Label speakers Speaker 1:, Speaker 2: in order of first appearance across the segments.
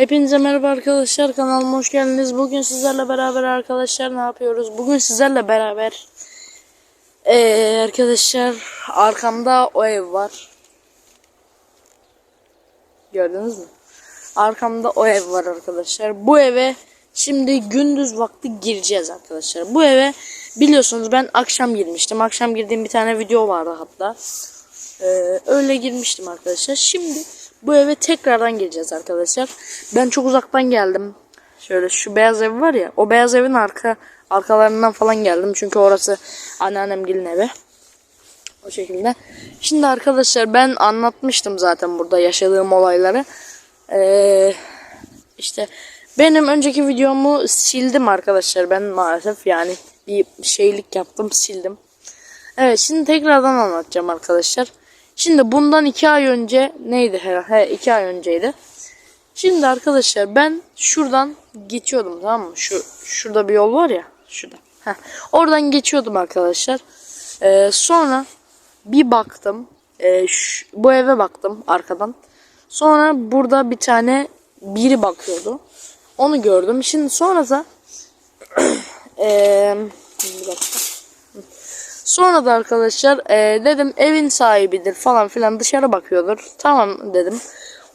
Speaker 1: Hepinize merhaba arkadaşlar kanalıma hoş geldiniz. Bugün sizlerle beraber arkadaşlar ne yapıyoruz? Bugün sizlerle beraber ee, arkadaşlar arkamda o ev var. Gördünüz mü? Arkamda o ev var arkadaşlar. Bu eve şimdi gündüz vakti gireceğiz arkadaşlar. Bu eve biliyorsunuz ben akşam girmiştim. Akşam girdiğim bir tane video vardı hatta. Ee, öyle girmiştim arkadaşlar. Şimdi bu eve tekrardan geleceğiz arkadaşlar. Ben çok uzaktan geldim. Şöyle şu beyaz ev var ya. O beyaz evin arka arkalarından falan geldim. Çünkü orası anneannemgilin evi. O şekilde. Şimdi arkadaşlar ben anlatmıştım zaten burada yaşadığım olayları. Ee, işte benim önceki videomu sildim arkadaşlar. Ben maalesef yani bir şeylik yaptım sildim. Evet şimdi tekrardan anlatacağım arkadaşlar. Şimdi bundan iki ay önce neydi? He, he iki ay önceydi. Şimdi arkadaşlar ben şuradan geçiyordum tamam mı? Şu şurada bir yol var ya. Şurada. Heh, oradan geçiyordum arkadaşlar. Ee, sonra bir baktım. Ee, şu, bu eve baktım arkadan. Sonra burada bir tane biri bakıyordu. Onu gördüm. Şimdi sonra da ee, bir dakika. Sonra da arkadaşlar e, dedim evin sahibidir falan filan dışarı bakıyordur. Tamam dedim.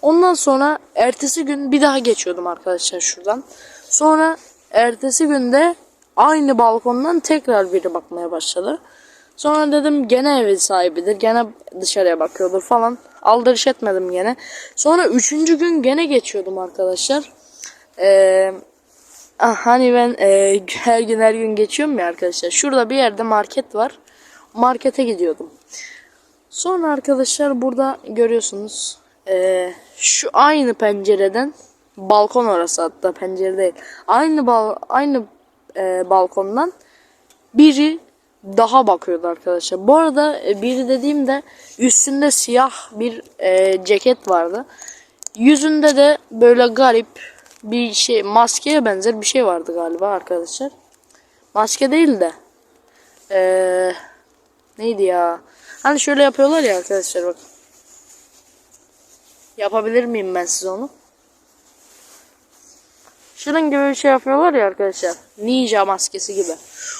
Speaker 1: Ondan sonra ertesi gün bir daha geçiyordum arkadaşlar şuradan. Sonra ertesi günde aynı balkondan tekrar biri bakmaya başladı. Sonra dedim gene evin sahibidir. Gene dışarıya bakıyordur falan. Aldırış etmedim gene. Sonra üçüncü gün gene geçiyordum arkadaşlar. Eee Ah, hani ben e, her gün her gün geçiyorum ya arkadaşlar. Şurada bir yerde market var. Markete gidiyordum. Sonra arkadaşlar burada görüyorsunuz. e, şu aynı pencereden balkon orası hatta pencere değil. Aynı bal aynı e, balkondan biri daha bakıyordu arkadaşlar. Bu arada e, biri dediğimde üstünde siyah bir e, ceket vardı. Yüzünde de böyle garip bir şey maskeye benzer bir şey vardı galiba arkadaşlar. Maske değil de ee, neydi ya? Hani şöyle yapıyorlar ya arkadaşlar bak. Yapabilir miyim ben size onu? Şunun gibi bir şey yapıyorlar ya arkadaşlar. Ninja maskesi gibi.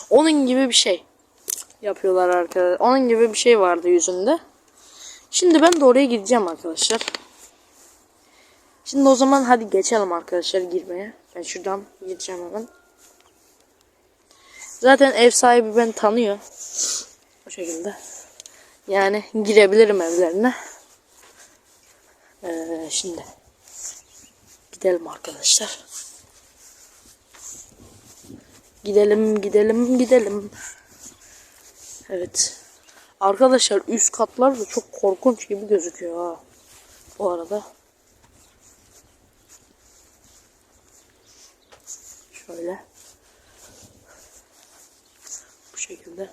Speaker 1: Onun gibi bir şey yapıyorlar arkadaşlar. Onun gibi bir şey vardı yüzünde. Şimdi ben de oraya gideceğim arkadaşlar. Şimdi o zaman hadi geçelim arkadaşlar girmeye. Ben şuradan gideceğim hemen. Zaten ev sahibi beni tanıyor. Şekilde. Yani girebilirim evlerine. Ee, şimdi gidelim arkadaşlar. Gidelim, gidelim, gidelim. Evet. Arkadaşlar üst katlar da çok korkunç gibi gözüküyor ha. Bu arada. Şöyle. Bu şekilde.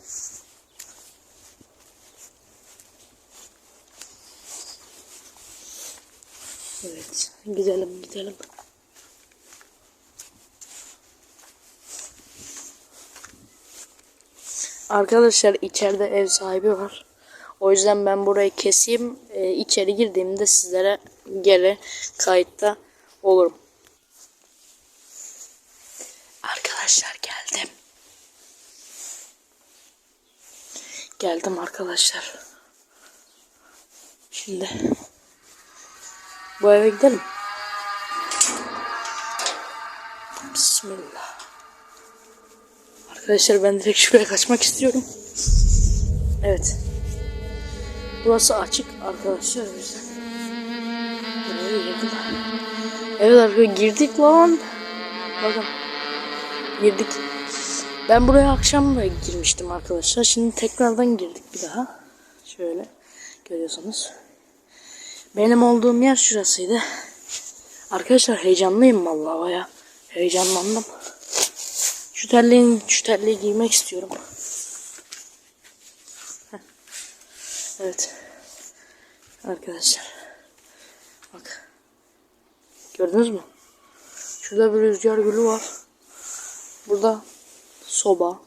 Speaker 1: Evet. Gidelim gidelim. Arkadaşlar içeride ev sahibi var. O yüzden ben burayı keseyim. Ee, içeri girdiğimde sizlere geri kayıtta olurum. Arkadaşlar geldim. Geldim arkadaşlar. Şimdi bu eve gidelim. Bismillah. Arkadaşlar ben direkt şuraya kaçmak istiyorum. Evet. Burası açık arkadaşlar. Buraya girdim. Evet arkadaşlar girdik lan. Bakın. Girdik. Ben buraya akşam da girmiştim arkadaşlar. Şimdi tekrardan girdik bir daha. Şöyle görüyorsunuz. Benim olduğum yer şurasıydı. Arkadaşlar heyecanlıyım vallahi baya. Heyecanlandım. Şu terliğin, şu terliği giymek istiyorum. Evet. Arkadaşlar. Bak. Gördünüz mü? Şurada bir rüzgar gülü var. Burada soba.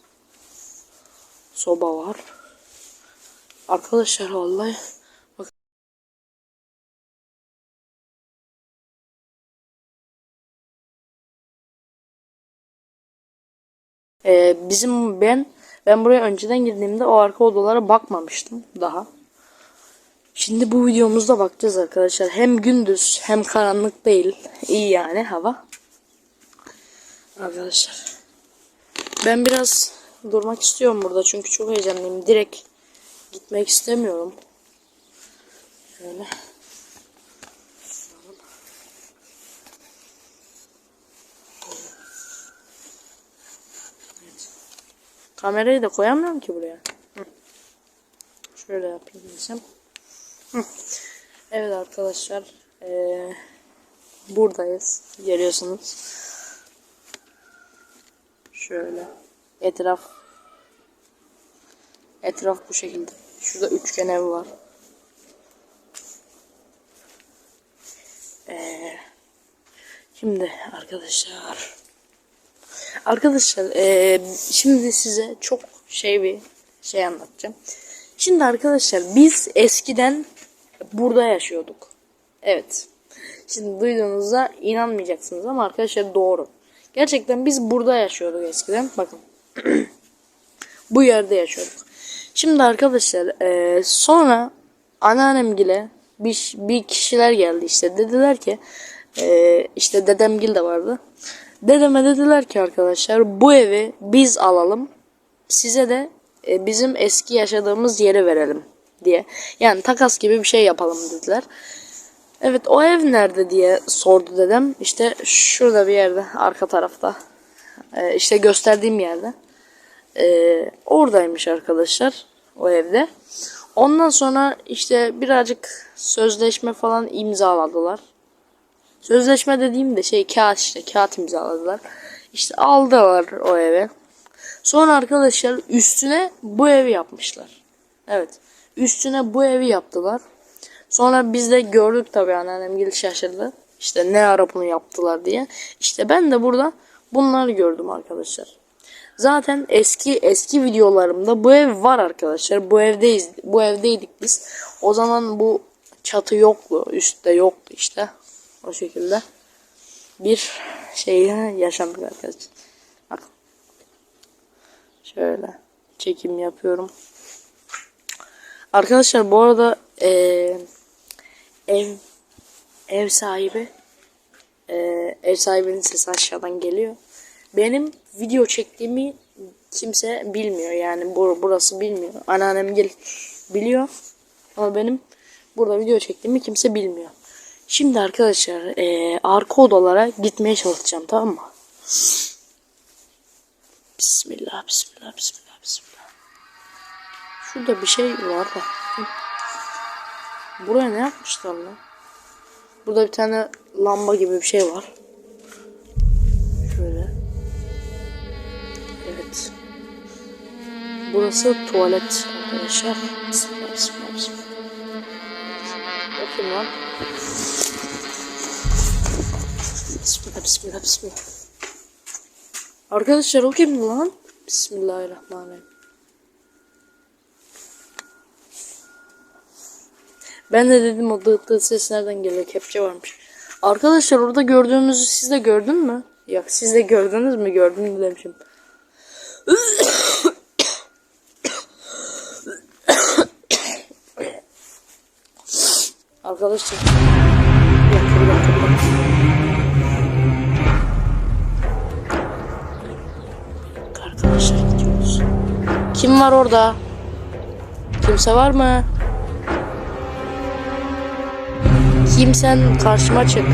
Speaker 1: Soba var. Arkadaşlar vallahi Ee, bizim ben ben buraya önceden girdiğimde o arka odalara bakmamıştım daha. Şimdi bu videomuzda bakacağız arkadaşlar. Hem gündüz hem karanlık değil. İyi yani hava. Arkadaşlar. Ben biraz durmak istiyorum burada çünkü çok heyecanlıyım. Direkt gitmek istemiyorum. Şöyle. Kamerayı da koyamıyorum ki buraya. Şöyle yapayım desem. Evet arkadaşlar. eee, buradayız. Görüyorsunuz. Şöyle. Etraf. Etraf bu şekilde. Şurada üçgen ev var. Eee, şimdi arkadaşlar. Arkadaşlar eee, şimdi size çok şey bir şey anlatacağım. Şimdi arkadaşlar biz eskiden burada yaşıyorduk. Evet. Şimdi duyduğunuzda inanmayacaksınız ama arkadaşlar doğru. Gerçekten biz burada yaşıyorduk eskiden. Bakın. Bu yerde yaşıyorduk. Şimdi arkadaşlar eee, sonra anneannemgile bir, bir kişiler geldi işte. Dediler ki eee, işte dedemgil de vardı. Dedeme dediler ki arkadaşlar bu evi biz alalım. Size de e, bizim eski yaşadığımız yeri verelim diye. Yani takas gibi bir şey yapalım dediler. Evet o ev nerede diye sordu dedem. İşte şurada bir yerde arka tarafta. Ee, işte gösterdiğim yerde. Ee, oradaymış arkadaşlar o evde. Ondan sonra işte birazcık sözleşme falan imzaladılar. Sözleşme dediğim de şey kağıt işte kağıt imzaladılar. İşte aldılar o eve. Sonra arkadaşlar üstüne bu evi yapmışlar. Evet. Üstüne bu evi yaptılar. Sonra biz de gördük tabii anneannem gelip şaşırdı. İşte ne ara bunu yaptılar diye. İşte ben de burada bunları gördüm arkadaşlar. Zaten eski eski videolarımda bu ev var arkadaşlar. Bu evdeyiz. Bu evdeydik biz. O zaman bu çatı yoktu. Üstte yoktu işte. O şekilde bir şey yaşadık arkadaşlar. Bakın. Şöyle çekim yapıyorum. Arkadaşlar bu arada eee, ev ev sahibi eee, ev sahibinin sesi aşağıdan geliyor. Benim video çektiğimi kimse bilmiyor yani bur burası bilmiyor. Anneannem gel biliyor ama benim burada video çektiğimi kimse bilmiyor. Şimdi arkadaşlar eee, arka odalara gitmeye çalışacağım tamam mı? Bismillah, bismillah, bismillah, bismillah. Şurada bir şey var da. Buraya ne yapmışlar lan? Burada bir tane lamba gibi bir şey var. Şöyle. Evet. Burası tuvalet arkadaşlar. Bismillah, bismillah, bismillah. Bakayım lan. Bismillah, bismillah, bismillah. Arkadaşlar o kimdi lan? Bismillahirrahmanirrahim. Ben de dedim o dıt dıt ses nereden geliyor? Kepçe varmış. Arkadaşlar orada gördüğümüzü siz de gördün mü? Yok siz de gördünüz mü? Gördüm demişim. Arkadaşlar. Dakika, bir. Arkadaşlar gidiyoruz. Kim var orada? Kimse var mı? Kimsen karşıma çık.